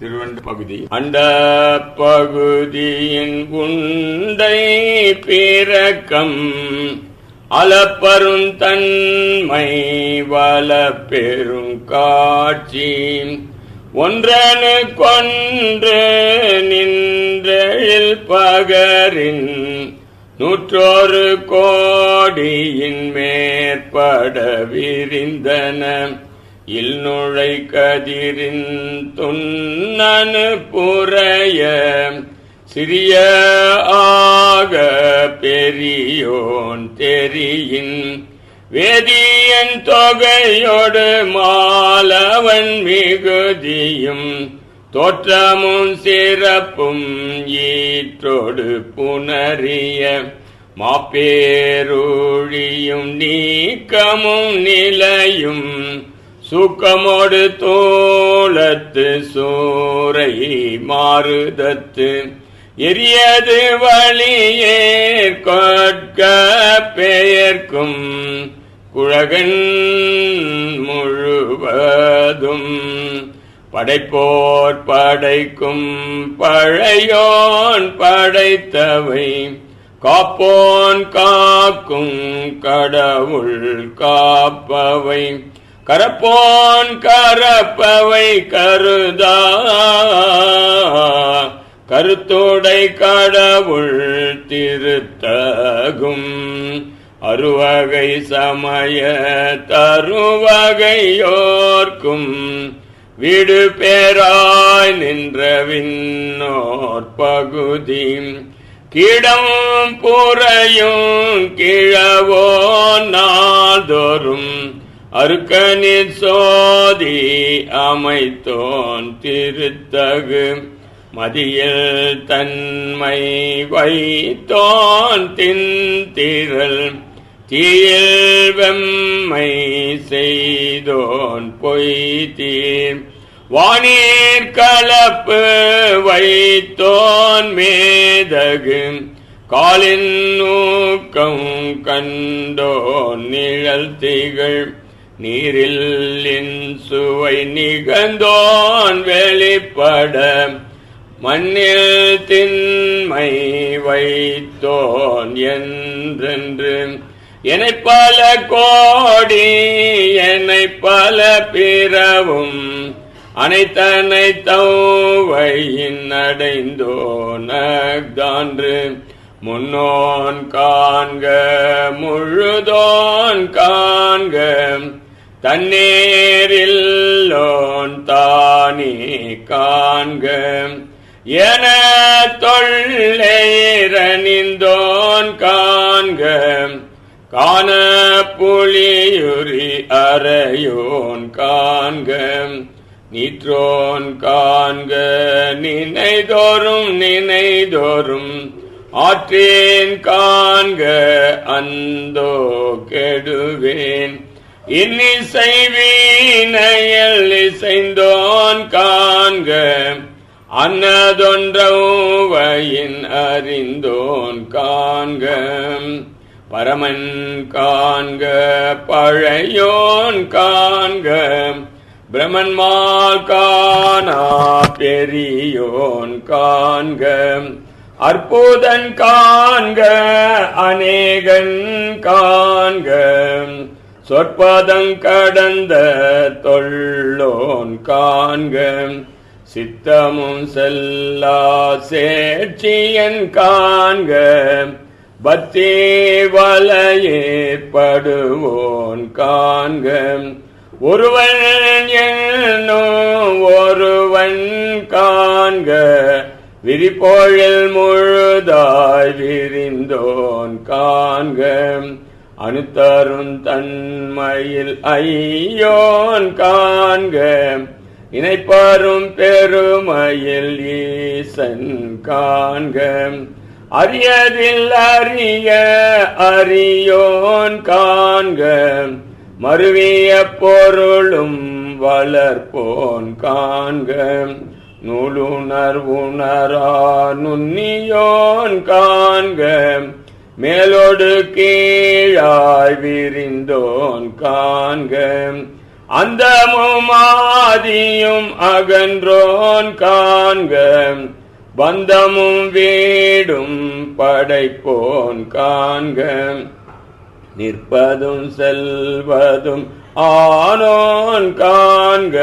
திருவண்ட பகுதி அந்த பகுதியின் குண்டை பிறக்கம் அளப்பருந்தன்மை வள பெருங்காட்சி ஒன்றனு கொன்று நின்றெழில் பகரின் நூற்றோரு கோடியின் மேற்பட விரிந்தன. இல்நுழை கதிரின் துண்ணனு புறைய சிறிய ஆக பெரியோன் தெரியின் வேதியன் தொகையோடு மாலவன் மிகுதியும் தோற்றமும் சிறப்பும் ஈற்றோடு புனறிய மாப்பேருழியும் நீக்கமும் நிலையும் சுக்கமோடு தோளத்து சூரை மாறுதத்து எரியது வழியேற் கொட்க பெயர்க்கும் குழகன் முழுவதும். படைப்போர் படைக்கும் பழையோன் படைத்தவை காப்போன் காக்கும் கடவுள் காப்பவை. கரப்போன் கரப்பவை கருதா. கருத்தோடை கடவுள் திருத்தகும். அருவகை சமய தருவகையோர்க்கும். வீடு பேராய் நின்ற விண்ணோர் பகுதி. கிடம் புறையும் கிழவோ நாள்தோறும். அருக்கனில் சோதி அமைத்தோன் திருத்தகு மதியில் தன்மை வைத்தோன் தின்திரள் தீயில் வெம்மை செய்தோன் பொய்தீர். வானீர் கலப்பு வைத்தோன் மேதகு காலின் நூக்கம் கண்டோன் நிழல் திகழ். நீரில் சுவை நிகழ்ந்தோன் வெளிப்பட மண்ணில் திண்மை வைத்தோன் என்றென்று. என்னை பல கோடி என்னை பல பிறவும் அனைத்தனை தௌவையின் அடைந்தோனதான்று முன்னோன் காண்க முழுதோன் காண்க தண்ணீரில்லோன் தானே காண்க. என தொல்லைரணிந்தோன் காண்க. காண புலியுரி அறையோன் காண்க. நீற்றோன் காண்க நினைதோறும் நினைதோறும். ஆற்றேன் காண்க அந்தோ கெடுவேன். இன்னிசை வீணையல் இசைந்தோன் காண்க. அன்னதொன்றவையின் அறிந்தோன் காண்க. பரமன் காண்க பழையோன் காண்க. பிரமன்மால் காணா பெரியோன் காண்க. அற்புதன் காண்க அநேகன் காண்க. சொற்பதங் கடந்த தொள்ளோன் காண்க. சித்தமும் செல்லா சேர்ச்சியன் காண்க. பக்தி வலையேற்படுவோன் காண்க. ஒருவன் என்னோ ஒருவன் காண்க. விரிப்போழில் முழுதாய் விரிந்தோன் காண்க. அணுத்தரும் தன்மையில் ஐயோன் காண்க இணைப்பாரும் பெருமையில் ஈசன் காண்க. அறியதில் அறிய அறியோன் காண்க மருவிய பொருளும் வளர்ப்போன் காண்க. நூலுணர் உணரா நுண்ணியோன் காண்க மேலோடு கீழாய் விரிந்தோன் காண்க. அந்தமும் ஆதியும் அகன்றோன் காண்க. பந்தமும் வீடும் படைப்போன் காண்க. நிற்பதும் செல்வதும் ஆனோன் காண்க.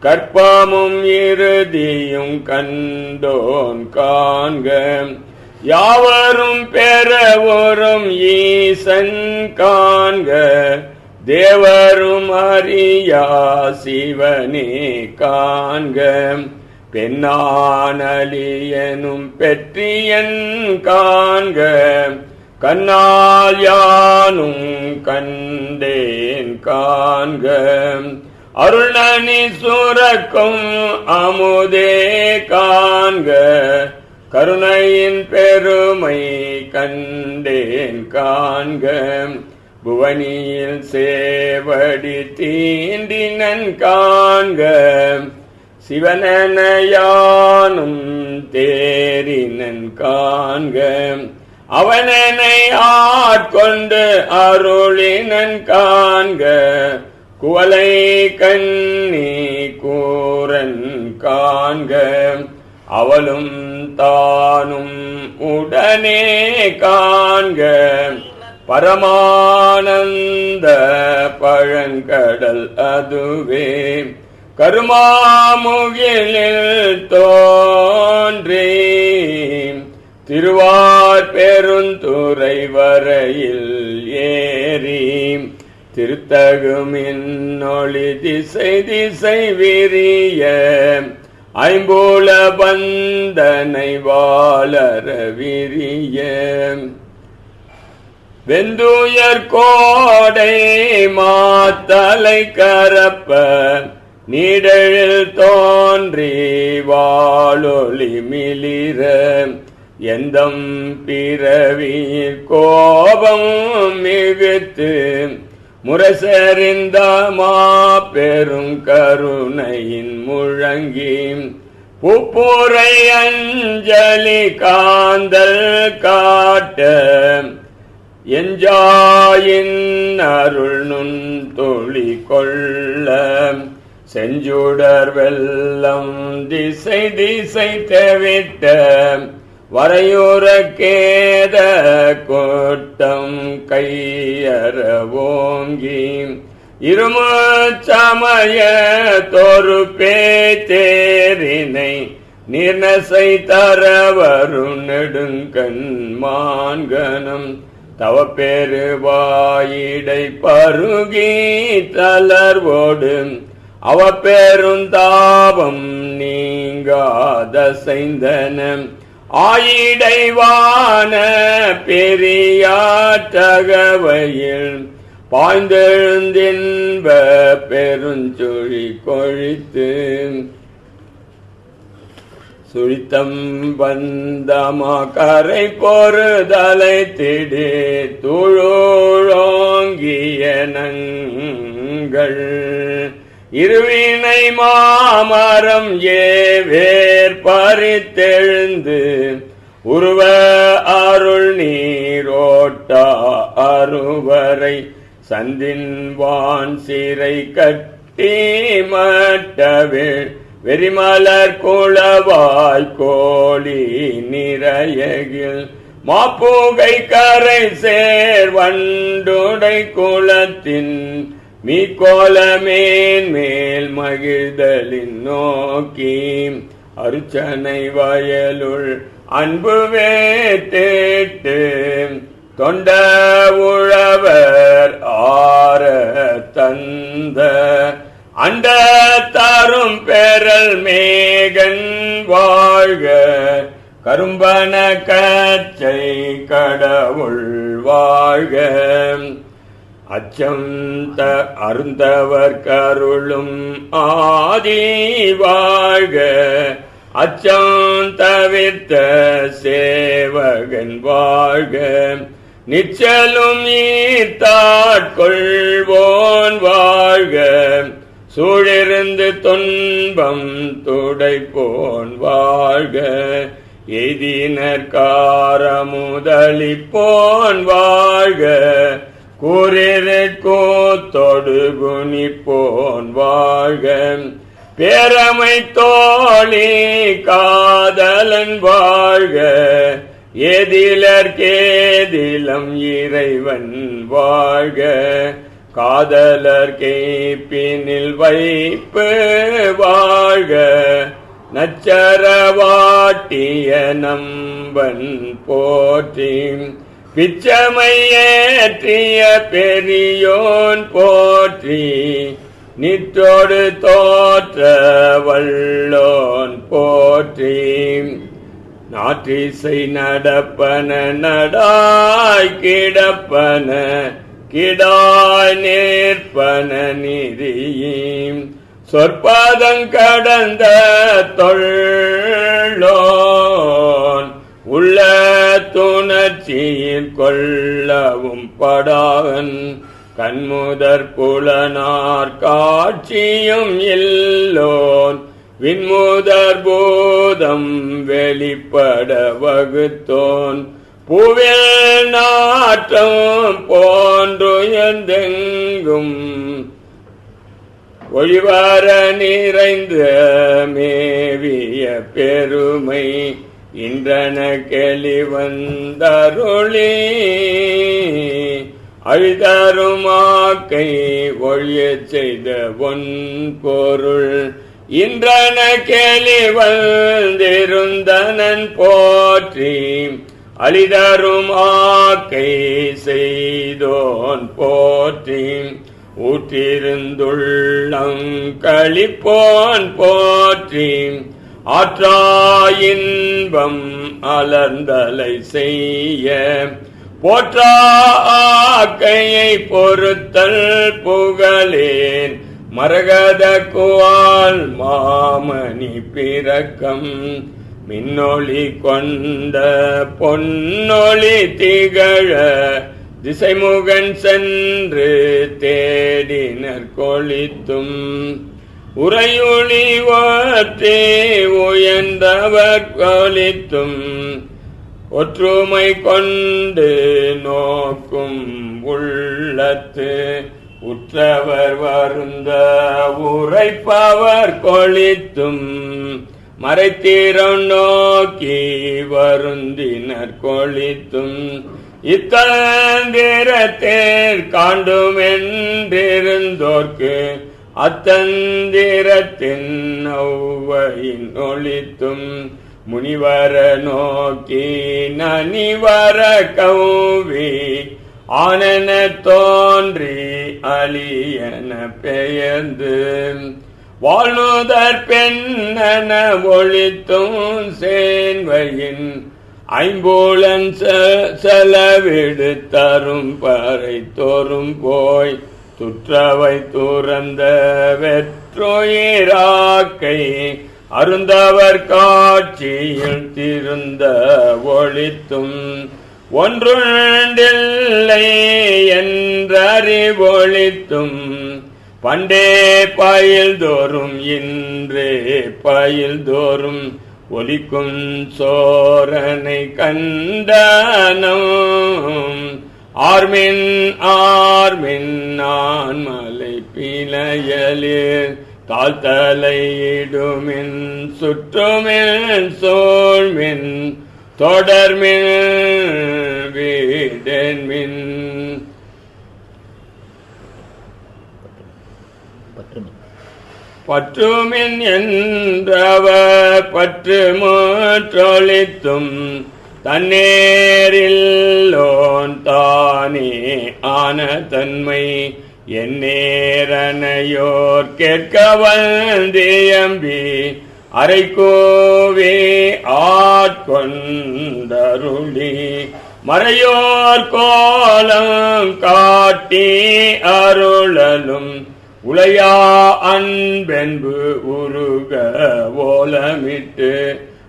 கற்பமும் இறுதியும் கண்டோன் காண்க. யாவரும் பெறவோரும் ஈசன் காண்க தேவரும் அறியா சிவனே காண்க. பெண்ணானலியனும் பெற்றியன் காண்க கண்ணால் யானும் கண்டேன் காண்க. அருணனி சுரக்கும் அமுதே காண்க கருணையின் பெருமை கண்டேன் காண்க. புவனியில் சேவடி தீண்டினன் காண்க. சிவனனையானும் தேரினன் காண்க. அவனனை ஆட்கொண்டு அருளினன் காண்க. குவலை கண்ணி கூரன் காண்க. அவளும் தானும் உடனே காண்க பரமானந்த பழங்கடல் அதுவே. கருமாமுகிலில் தோன்றி. திருவார் பெருந்துறை வரையில் ஏறி. திருத்தகுமின் ஒளி திசை திசை விரிய. ஐம்போல பந்தனை வாழற விரிய. வெந்துயர் கோடை மாத்தலை கரப்ப நீடழில் தோன்றி வாழொளி மிளிர. எந்தம் பிறவி கோபம் மிகுத்து முரசறிந்த மாபெரும் கருணையின் முழங்கி புப்புரை அஞ்சலி காந்தல் காட்ட எஞ்சாயின் அருள் நுண் தொழி கொள்ள. செஞ்சுடர் வெள்ளம் திசை திசை தவிட்ட வரையுறக்கேத கோட்டம் கையற ஓங்கி இருமு சமய தொரு பேத்தேரினை நிர்ணசை தரவரும் நெடுங்கண் மான்கணம் தவ பெருவாயிடை பருகி தளர்வோடு அவ பெருந்தாபம் செய்தனம் ஆயிடைவான பெரியாற்றகவையில் பாய்ந்தெழுந்தின்ப பெருஞ்சொழி கொழித்து சுழித்தம் வந்தமா கரை பொறுதலை திடே துழோங்கிய நங்கள் இருவினை மாமரம் ஏவேர் பறித்தெழுந்து உருவ அருள் நீரோட்டா அருவரை சந்தின்வான் சிறை கட்டி மட்டவிழ் வெறிமலர் குளவாய் கோழி நிறையகில் மாப்பூகை கரை சேர் வண்டுடை குளத்தின் மீக்கோலமேன் மேல் மகிழ்தலின் நோக்கி அருச்சனை வயலுள் அன்பு வேட்டேட்டு தொண்ட உழவர் ஆற தந்த அண்ட தரும் பெறல் மேகன் வாழ்க கரும்பன கச்சை கடவுள் வாழ்க. அச்சம் த அருந்தவர் கருளும் ஆதி வாழ்க. அச்சம் தவிர்த்த சேவகன் வாழ்க. நிச்சலும் ஈத்தாட்கொள்வோன் வாழ்க. சூழிருந்து துன்பம் துடைப்போன் வாழ்க. எய்தினர் காரமுதலிப்போன் வாழ்க. கூறிருக்கோ தொடுகுனி போன் வாழ்க. பேரமை தோழி காதலன் வாழ்க. ஏதிலர்கேதிலம் இறைவன் வாழ்க. காதலர் கேப்பினில் வைப்பு வாழ்க. நச்சரவாட்டிய நம்பன் போற்றி. பிச்சமையேற்றிய பெரியோன் போற்றி நிற்றோடு தோற்ற வல்லோன் போற்றி. நாற்றிசை நடப்பன நடாய் கிடப்பன கிடாய் நேர்ப்பன நிதியும். சொற்பதங்கடந்த தொள்ளோன் உள்ள சீர் கொள்ளவும் படாகன் கண்முதற் புலனார் காட்சியும் இல்லோன் விண்முதற் போதம் வெளிப்பட வகுத்தோன் பூவில் நாற்றம் போன்றுயர்ந்தெங்கும் ஒளிவர நிறைந்த மேவிய பெருமை இன்றன கெளி வந்தருளி அழுதருமாக்கை ஒழியச் செய்த ஒன் பொருள். இன்றன கெளி வந்திருந்தனன் போற்றி அழிதரும் ஆக்கை செய்தோன் போற்றி. ஊற்றிருந்துள்ளம் கழிப்போன் போற்றி ஆற்றாயின்பம் அலர்ந்தலை செய்ய போற்றா ஆக்கையை பொறுத்தல் புகழேன். மரகத குவால் மாமணி பிறக்கம் மின்னொளி கொண்ட பொன்னொளி திகழ திசைமுகன் சென்று தேடினர் கொளித்தும். உரையொளி ஓற்றே உயர்ந்தவர் கலித்தும் ஒற்றுமை கொண்டு நோக்கும் உள்ளத்து உற்றவர் வருந்த உரைப்பவர் கொளித்தும் மறைத்தீரம் நோக்கி வருந்தினர் கொளித்தும். இத்தந்திரத்தேர் காண்டும் என்றிருந்தோர்க்கு அத்தந்திரத்தின் ஒவ்வையின் ஒளித்தும் முனிவர நோக்கி நனிவர கௌவி ஆனன தோன்றி அலியன பெயர்ந்து வாழ்நுதற் பெண்ணன ஒழித்தும் சேன்வையின் ஐம்பூலன் செலவிடு தரும் பறை தோறும் போய் துற்றவை துறந்த வெற்றுயிராக்கை அருந்தவர் காட்சியில் திருந்த ஒழித்தும் ஒன்றுண்டில்லை என்றறிவொழித்தும் பண்டே பயில் தோறும் இன்றே பயில் தோறும் ஒலிக்கும் சோரனை கண்டனம். ஆர்மின் ஆர்மின் நான் மலை பிணையலில் தாழ்த்தலையிடுமின் சுற்றுமின் சோழ்மின் தொடர்மின் வீடென்மின். பற்றுமின். என்றவர் பற்று மூற்றொழித்தும் தன்னேரில்லோன் தானே ஆன தன்மை எந்நேரனையோர் கேட்க வந்தேயம்பி அரைக்கோவே ஆட்கொண்டருளி. மறையோர் கோலம் காட்டி அருளலும் உளையா அன்பென்பு உருக ஓலமிட்டு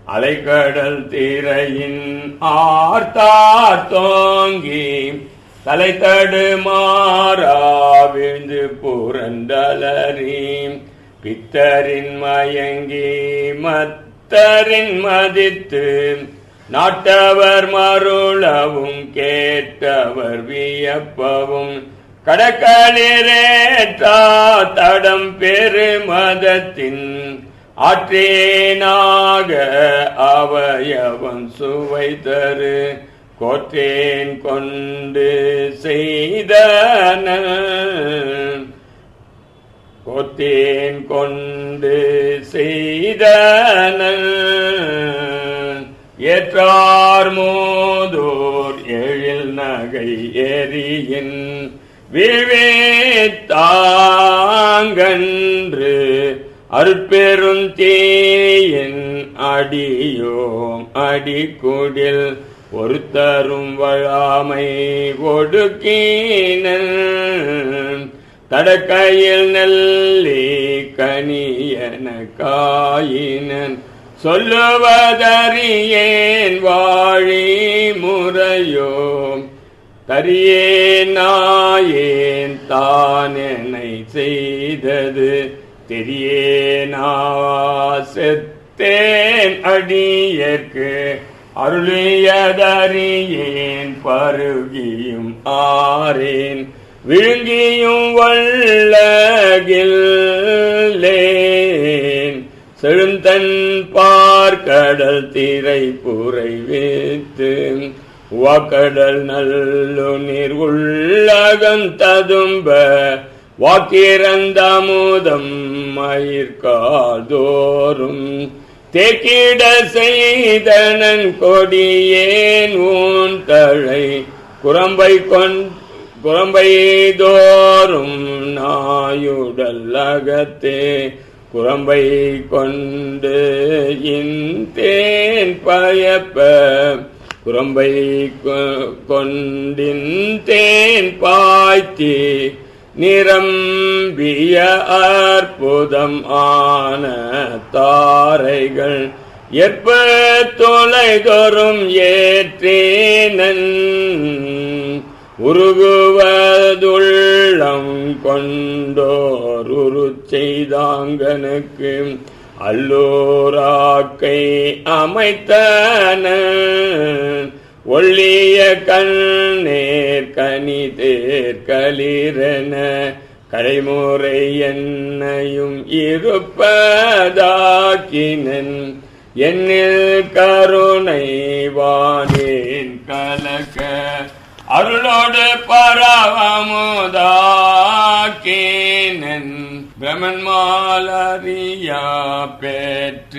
அலைக்கடல் திரையின் ஆர்த்தார் தோங்கி தலை தடுமாறா விழுந்து புரண்டலறி பித்தரின் மயங்கி மத்தரின் மதித்து நாட்டவர் மருளவும் கேட்டவர் வியப்பவும் கடற்களிரேற்றா தடம் பெருமதத்தின் ஆற்றேனாக அவயவன் சுவை தரு கோற்றேன் கொண்டு செய்தன கோத்தேன் கொண்டு செய்தன ஏற்றார் மோதோர் எழில் நகை எரியின் விவேத்தாங்கன்று அருட்பெருந்தேயின் அடியோம் அடிக்குடில் ஒருத்தரும் வழாமை ஒடுக்கின தடக்கையில் நெல்லி கனியன காயினன். சொல்லுவதறியேன் வாழி முறையோ தரியேன் நாயேன் தான் என்னை செய்தது. தெரியேனா? செத்தேன் அடியற்கு அருளியதறியேன் பருகியும் ஆறேன் விழுங்கியும் வள்ளகில்லேன் செழுந்தன் பார்க்கடல் திரை புரை வைத்து வாக்கடல் நல்லுநீர் உள்ளகம் ததும்ப வாக்கிறந்தமுதம் மயிர்காதோறும் தேக்கிட செய்தனன் கொடியேன் ஊன் தழை குரம்பை கொண் குரம்பை தோறும் நாயுடல் அகத்தே. குரம்பை கொண்டு இந்தேன் பயப்ப. குரம்பை கொண்டின் தேன் பாய்த்தி. நிரம்பிய அற்புதம் ஆன தாரைகள் எப்ப தொலைதொரும் ஏற்றேனன். உருகுவதுள்ளம் கொண்டோர் உரு செய்தாங்கனுக்கு அல்லோராக்கை அமைத்தன. ஒள்ளிய கண்ணேர் கனி தேர் தேர்களிரன கடைமுறை என்னையும் இருப்பதாக்கினன். என்னில் கருணை வானேன் கலக்க அருளோடு பரவமுதாக்கேனன் பிரமன் மாலரியா பெற்றியோனே.